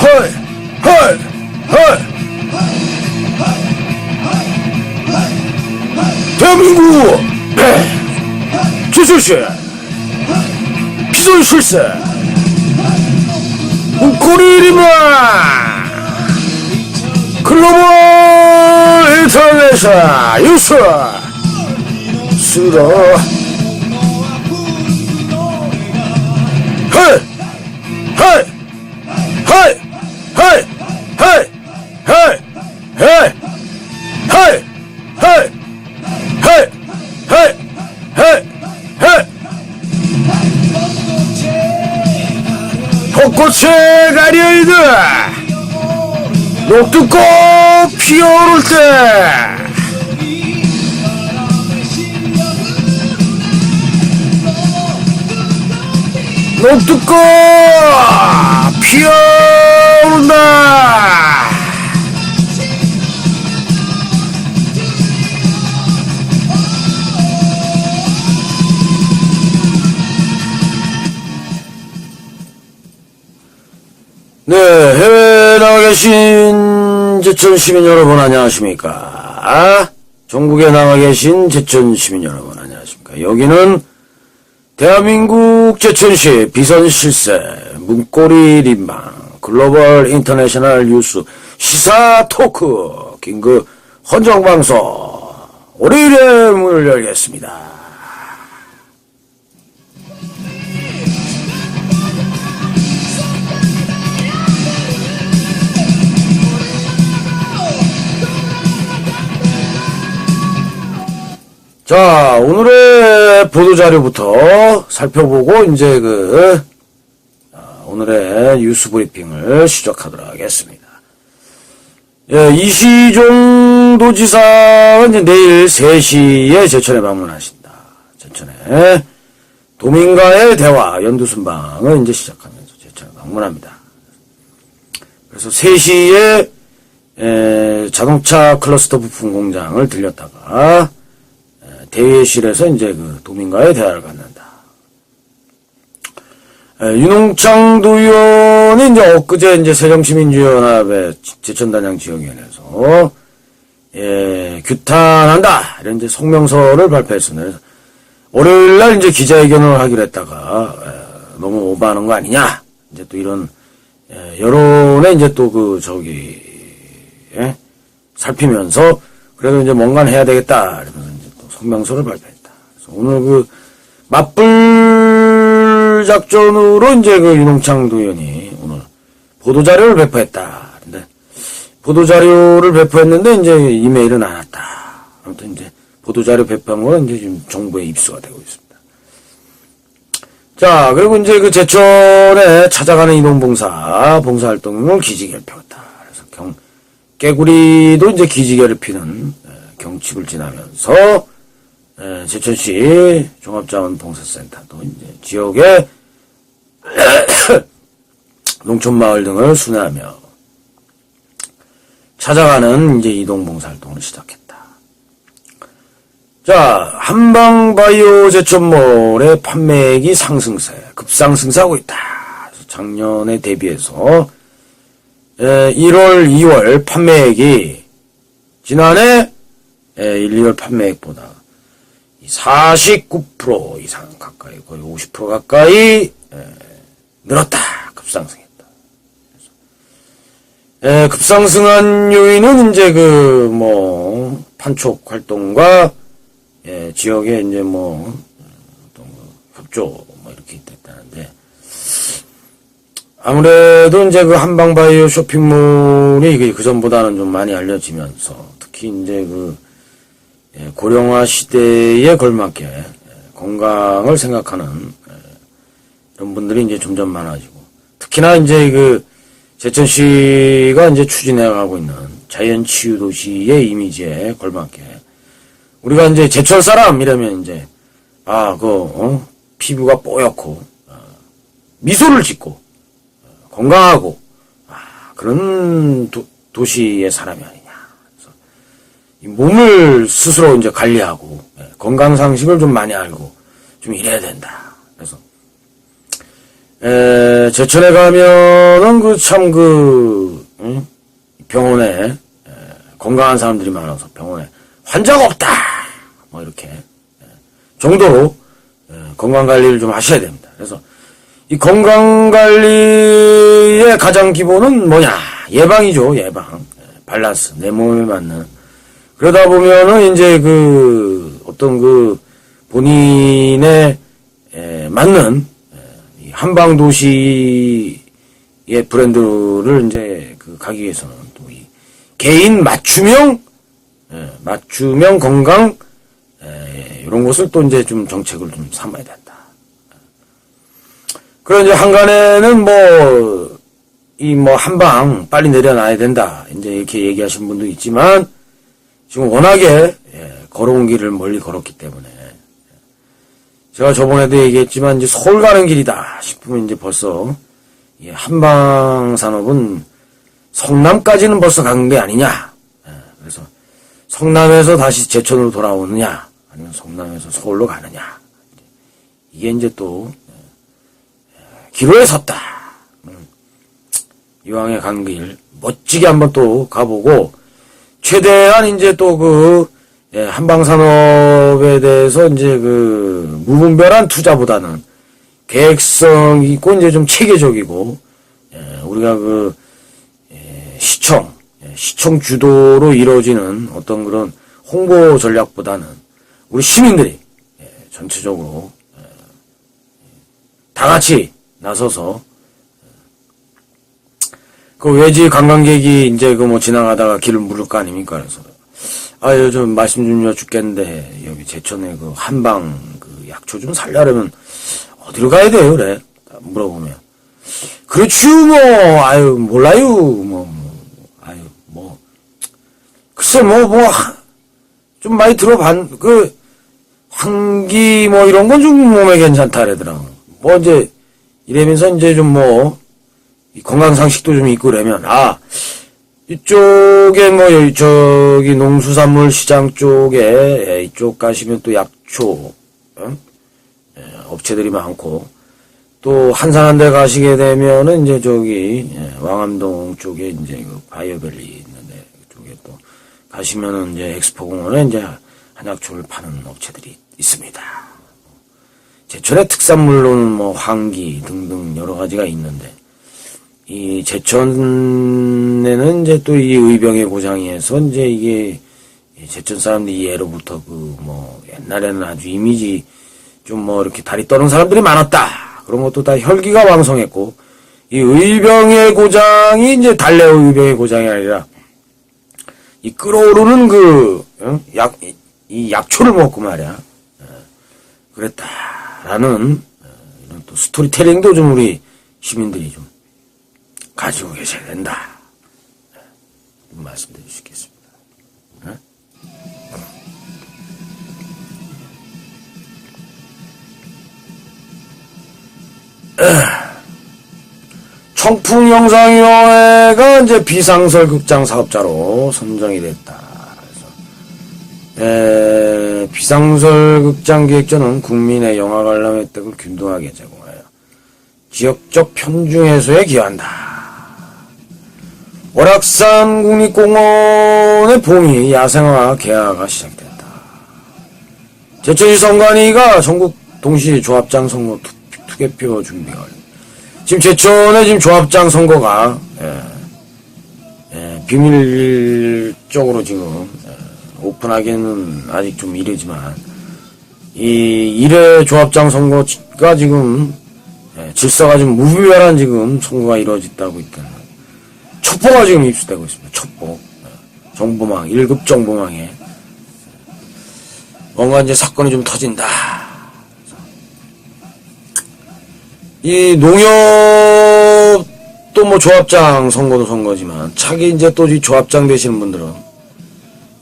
헐, 헐, 헐. 대한민국 기술실 비선 실세 목걸이리만 글로벌 인터내셔널 유스 쓰러 헐! 헐! 녹두꽃 피어오를 때! 녹두꽃 피어오른다 네, 계신 제천 시민 여러분 안녕하십니까? 아, 전국에 나와 계신 제천 시민 여러분 안녕하십니까? 여기는 대한민국 제천시 비선실세 문고리 림방 글로벌 인터내셔널 뉴스 시사 토크 긴급 헌정방송 월요일에 문을 열겠습니다. 자, 오늘의 보도자료부터 살펴보고, 이제 그, 아, 오늘의 뉴스 브리핑을 시작하도록 하겠습니다. 예, 이시종 도지사는 이제 내일 3시에 제천에 방문하신다. 제천에 도민과의 대화, 연두순방을 이제 시작하면서 제천에 방문합니다. 그래서 3시에 에, 자동차 클러스터 부품 공장을 들렸다가 대회실에서 이제 그 도민과의 대화를 갖는다. 에, 윤홍창 도의원이 이제 엊그제 이제 새정시민주연합의 제천단양 지역위원회에서 예, 규탄한다 이런 이제 성명서를. 그래서 월요일 날 이제 기자회견을 하기로 했다가 에, 너무 오버하는 거 아니냐 이제 또 이런 예, 여론에 이제 또 그 저기 예, 살피면서 그래도 이제 뭔가 해야 되겠다 이러면서 성명서를 발표했다. 오늘 그 맞불 작전으로 이제 그 윤홍창 도의원이 오늘 보도 자료를 배포했다. 근데 보도 자료를 배포했는데 이제 이메일은 안 왔다. 아무튼 이제 보도 자료 배포한 거는 이제 지금 정부에 입수가 되고 있습니다. 자, 그리고 이제 그 제천에 찾아가는 이동봉사, 봉사활동을 기지개를 폈다. 그래서 경, 깨구리도 이제 기지개를 피는 에, 경칩을 지나면서 에, 제천시 종합자원봉사센터도 이제 지역의 농촌마을 등을 순회하며 찾아가는 이제 이동봉사활동을 시작했다. 자, 한방바이오 제천몰의 판매액이 상승세, 급상승세하고 있다. 작년에 대비해서 에, 1월, 2월 판매액이 지난해 에, 1, 2월 판매액보다 49% 이상 가까이 거의 50% 가까이 에, 늘었다. 급상승했다. 에, 급상승한 요인은 이제 그 뭐 판촉 활동과 예, 지역에 이제 뭐 어떤 그 협조 뭐 이렇게 있다는데 아무래도 이제 그 한방바이오 쇼핑몰이 그 전보다는 좀 많이 알려지면서 특히 이제 그 예, 고령화 시대에 걸맞게 예, 건강을 생각하는 예, 이런 분들이 이제 점점 많아지고 특히나 이제 그 제천시가 이제 추진해가고 있는 자연 치유 도시의 이미지에 걸맞게 우리가 이제 제철 사람 이러면 이제 아그 어? 피부가 뽀얗고 어, 미소를 짓고 어, 건강하고 아, 그런 도, 도시의 사람이 이 몸을 스스로 이제 관리하고 예, 건강 상식을 좀 많이 알고 좀 이래야 된다. 그래서 에, 제천에 가면은 그참 그, 응? 병원에, 에, 건강한 사람들이 많아서 병원에 환자가 없다! 뭐 이렇게, 에, 정도로, 에, 건강 관리를 좀 하셔야 됩니다. 그래서 이 건강 관리의 가장 기본은 뭐냐? 예방이죠, 예방. 에, 밸런스, 내 몸에 맞는. 그러다 보면은 이제 그 어떤 그 본인의 에, 맞는 에, 이 한방 도시의 브랜드를 이제 그 가기 위해서는 또 이 개인 맞춤형 에, 맞춤형 건강 에, 이런 것을 또 이제 좀 정책을 좀 삼아야 된다. 그런 이제 한간에는 뭐 이 뭐 한방 빨리 내려놔야 된다. 이제 이렇게 얘기하신 분도 있지만 지금 워낙에 예, 걸어온 길을 멀리 걸었기 때문에 제가 저번에도 얘기했지만 이제 서울 가는 길이다 싶으면 이제 벌써 이 한방 산업은 성남까지는 벌써 간 게 아니냐. 예, 그래서 성남에서 다시 제천으로 돌아오느냐 아니면 성남에서 서울로 가느냐 이게 이제 또 예, 기로에 섰다. 음, 이왕에 간 길 멋지게 한번 또 가보고 최대한 이제 또그 한방산업에 대해서 이제 그 무분별한 투자보다는 계획성 있고 이제 좀 체계적이고 예, 우리가 그 예, 시청 예, 시청 주도로 이루어지는 어떤 그런 홍보 전략보다는 우리 시민들이 예, 전체적으로 예, 다 같이 나서서 그 외지 관광객이 이제 그 뭐 지나가다가 길을 물을 거 아닙니까? 그래서 아 요즘 말씀 좀 여쭙겠는데 여기 제천에 그 한방 그 약초 좀 살려면 어디로 가야 돼요? 그래? 물어보면. 그렇죠 뭐. 아유 몰라요. 뭐, 뭐. 아유 뭐. 글쎄 뭐 뭐. 좀 많이 들어봤 그 환기 뭐 이런 건 좀 몸에 괜찮다 그러더라고. 뭐 이제 이러면서 이제 좀뭐 이 건강 상식도 좀 있고 그러면 아 이쪽에 뭐 저기 농수산물 시장 쪽에 예, 이쪽 가시면 또 약초 응? 예, 업체들이 많고 또 한산한데 가시게 되면은 이제 저기 예, 왕암동 쪽에 이제 그 바이오밸리 있는데 그쪽에 또 가시면은 이제 엑스포공원에 이제 한약초를 파는 업체들이 있습니다. 제천의 특산물로는 뭐 황기 등등 여러 가지가 있는데 이 제천에는 이제 또 이 의병의 고장에서 이제 이게 제천 사람들이 예로부터 그 뭐 옛날에는 아주 이미지 좀 뭐 이렇게 다리 떠는 사람들이 많았다. 그런 것도 다 혈기가 왕성했고 이 의병의 고장이 이제 달래의 의병의 고장이 아니라 이 끓어오르는 그 약 이 약초를 먹고 말이야 어, 그랬다라는 어, 이런 또 스토리텔링도 좀 우리 시민들이 좀 가지고 계셔야 된다. 네, 말씀드릴 수 있겠습니다. 네? 청풍영상위원회가 이제 비상설 극장 사업자로 선정이 됐다. 그래서 에, 비상설 극장 기획전은 국민의 영화 관람 혜택을 균등하게 제공하여 지역적 편중 해소에 기여한다. 월악산 국립공원의 봄이 야생화 개화가 시작됐다. 제천시 선관위가 전국 동시 조합장 선거 투, 투개표 준비가. 지금 제천에 지금 조합장 선거가 예, 예, 비밀적으로 지금 예, 오픈하기는 아직 좀 이르지만 이 1회 조합장 선거가 지금 예, 질서가 좀 무분별한 지금 선거가 이루어졌다고 있다는 첩보가 지금 입수되고 있습니다. 첩보. 예, 정보망, 1급 정보망에. 뭔가 이제 사건이 좀 터진다. 이 농협도 뭐 조합장 선거도 선거지만 차기 이제 또 이 조합장 되시는 분들은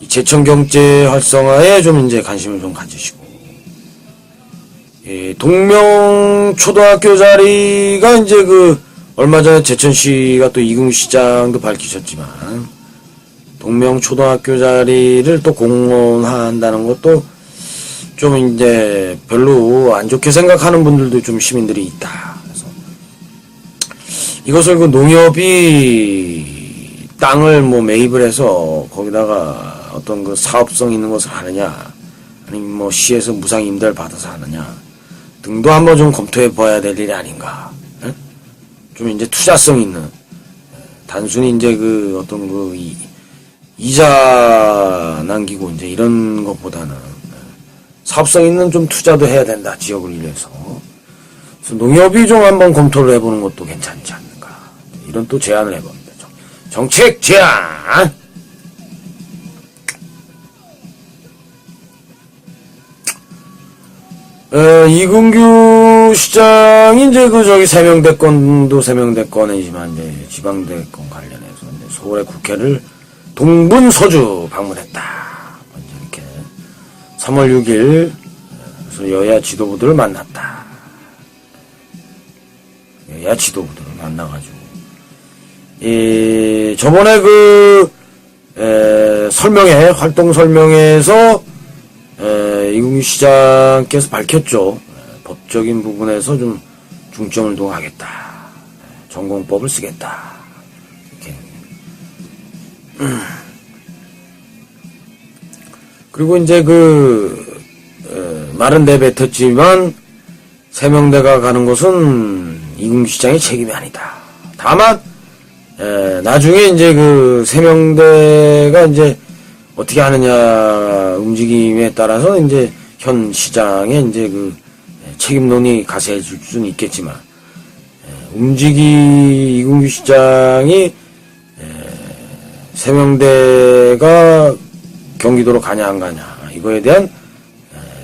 이 제천 경제 활성화에 좀 이제 관심을 좀 가지시고 이 동명 초등학교 자리가 이제 그 얼마 전에 제천시가 또 이궁 시장도 밝히셨지만 동명 초등학교 자리를 또 공헌한다는 것도 좀 이제 별로 안 좋게 생각하는 분들도 좀 시민들이 있다. 그래서 이것을 그 농협이 땅을 뭐 매입을 해서 거기다가 어떤 그 사업성 있는 것을 하느냐, 아니면 뭐 시에서 무상 임대를 받아서 하느냐 등도 한번 좀 검토해 봐야 될 일이 아닌가. 예? 좀 이제 투자성 있는 예, 단순히 이제 그 어떤 그 이, 이자 남기고 이제 이런 것보다는 예, 사업성 있는 좀 투자도 해야 된다 지역을 위해서. 그래서 농협이 좀 한번 검토를 해보는 것도 괜찮지 않는가. 이런 또 제안을 해봅니다. 정- 정책 제안! 어, 이근규 시장이 이제 그 저기 세명대권도 세명대권이지만 이제 지방대권 관련해서 이제 서울의 국회를 동분 서주 방문했다. 먼저 이렇게 3월 6일 그래서 여야 지도부들을 만났다. 여야 지도부들을 만나가지고 이 저번에 그 에, 설명회 활동 설명회에서 에, 이국유 시장께서 밝혔죠. 에, 법적인 부분에서 좀 중점을 두하겠다. 에, 전공법을 쓰겠다. 이렇게. 음. 그리고 이제 그 에, 말은 내뱉었지만 세명대가 가는 것은 이국유 시장의 책임이 아니다. 다만 에, 나중에 이제 그 세명대가 이제 어떻게 하느냐 움직임에 따라서 이제 현 시장의 이제 그 책임론이 가세해질 수는 있겠지만 에, 움직이 이군규 시장이 에, 세명대가 경기도로 가냐 안 가냐 이거에 대한 에,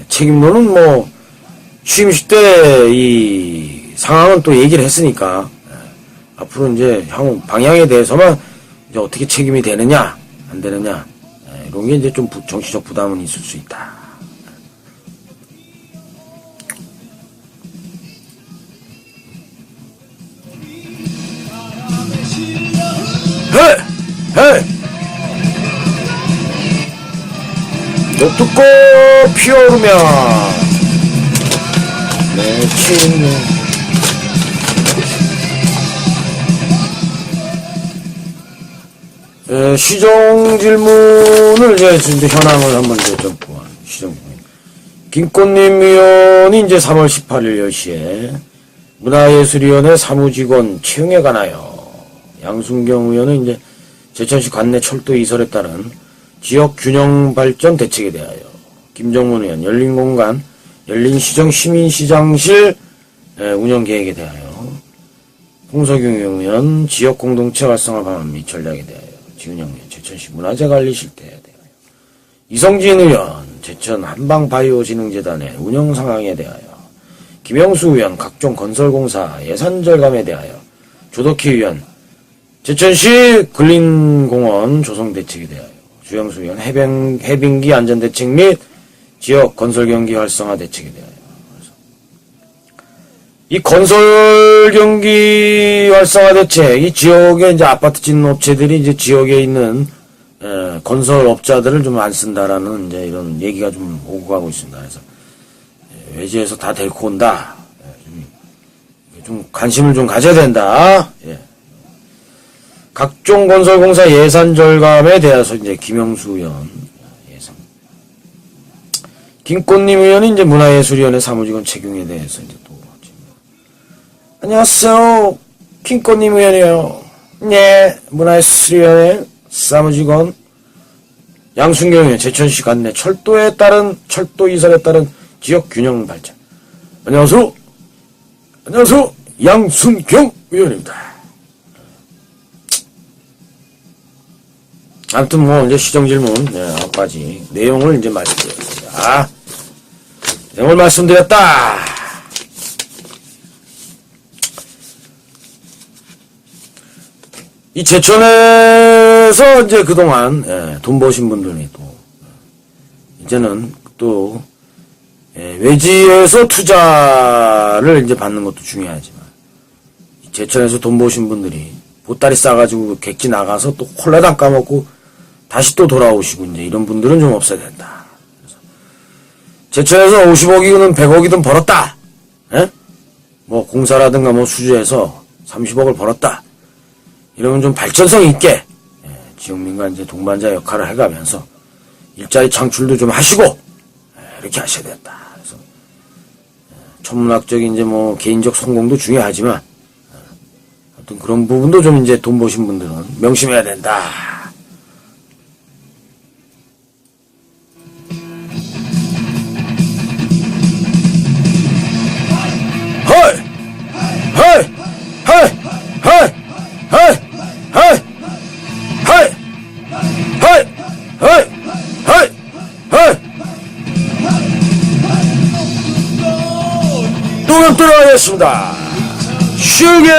책임론은 뭐 취임식 때 이 상황은 또 얘기를 했으니까 에, 앞으로 이제 향후 방향에 대해서만 이제 어떻게 책임이 되느냐 안 되느냐 에, 이런 게 이제 좀 부- 정치적 부담은 있을 수 있다. 헤! 헤! 녹두꽃 피어오르면 내 친구 에, 시정 질문을 이제 이제 현황을 한번 이제 좀 시정. 김꽃님 의원이 이제 3월 18일 10시에 문화예술위원회 사무직원 채용에 관하여 양순경 의원은 이제 제천시 관내 철도 이설에 따른 지역 균형 발전 대책에 대하여 김정문 의원 열린 공간 열린 시정 시민 시장실 에, 운영 계획에 대하여 홍석용 의원 지역 공동체 활성화 방안 및 전략에 대하여 지훈영 의원 제천시 문화재관리 실태에 대하여 이성진 의원 제천 한방바이오진흥재단의 운영 상황에 대하여 김영수 의원 각종 건설공사 예산 절감에 대하여 조덕희 의원 제천시 근린공원 조성 대책에 대하여 주영수 의원 해병, 해빙기 안전대책 및 지역 건설 경기 활성화 대책에 대하여 이 건설 경기 활성화 대책 이 지역에 이제 아파트 짓는 업체들이 이제 지역에 있는 에, 건설 업자들을 좀 안 쓴다라는 이제 이런 얘기가 좀 오고 가고 있습니다. 그래서 에, 외지에서 다 데리고 온다. 에, 좀, 좀 관심을 좀 가져야 된다. 예. 각종 건설공사 예산 절감에 대해서 이제 김영수 의원 예상. 김꽃님 의원이 이제 문화예술위원회 사무직원 책용에 대해서 이제 또 안녕하세요. 김꽃님 의원이요. 네, 문화예술위원회 사무직원 양순경 의원 제천시 관내 철도에 따른 철도 이설에 따른 지역 균형 발전. 안녕하세요. 안녕하세요. 양순경 의원입니다. 아무튼 뭐 이제 시정 질문 네, 아까지 내용을 이제 말씀드렸습니다. 아, 내용을 말씀드렸다. 이 제천에서 이제 그동안 예, 돈 버신 분들이 또 예, 이제는 또 예, 외지에서 투자를 이제 받는 것도 중요하지만 이 제천에서 돈 버신 분들이 보따리 싸가지고 객지 나가서 또 콜라당 까먹고 다시 또 돌아오시고 이제 이런 분들은 좀 없어야 된다. 제천에서 50억이든 100억이든 벌었다. 예? 뭐 공사라든가 뭐 수주해서 30억을 벌었다. 이러면 좀 발전성 있게 예, 지역민과 이제 동반자 역할을 해가면서 일자리 창출도 좀 하시고 예, 이렇게 하셔야 된다. 그래서 예, 천문학적인 이제 뭐 개인적 성공도 중요하지만 예, 어떤 그런 부분도 좀 이제 돈 버신 분들은 명심해야 된다. 시작하겠습니다. 슈게!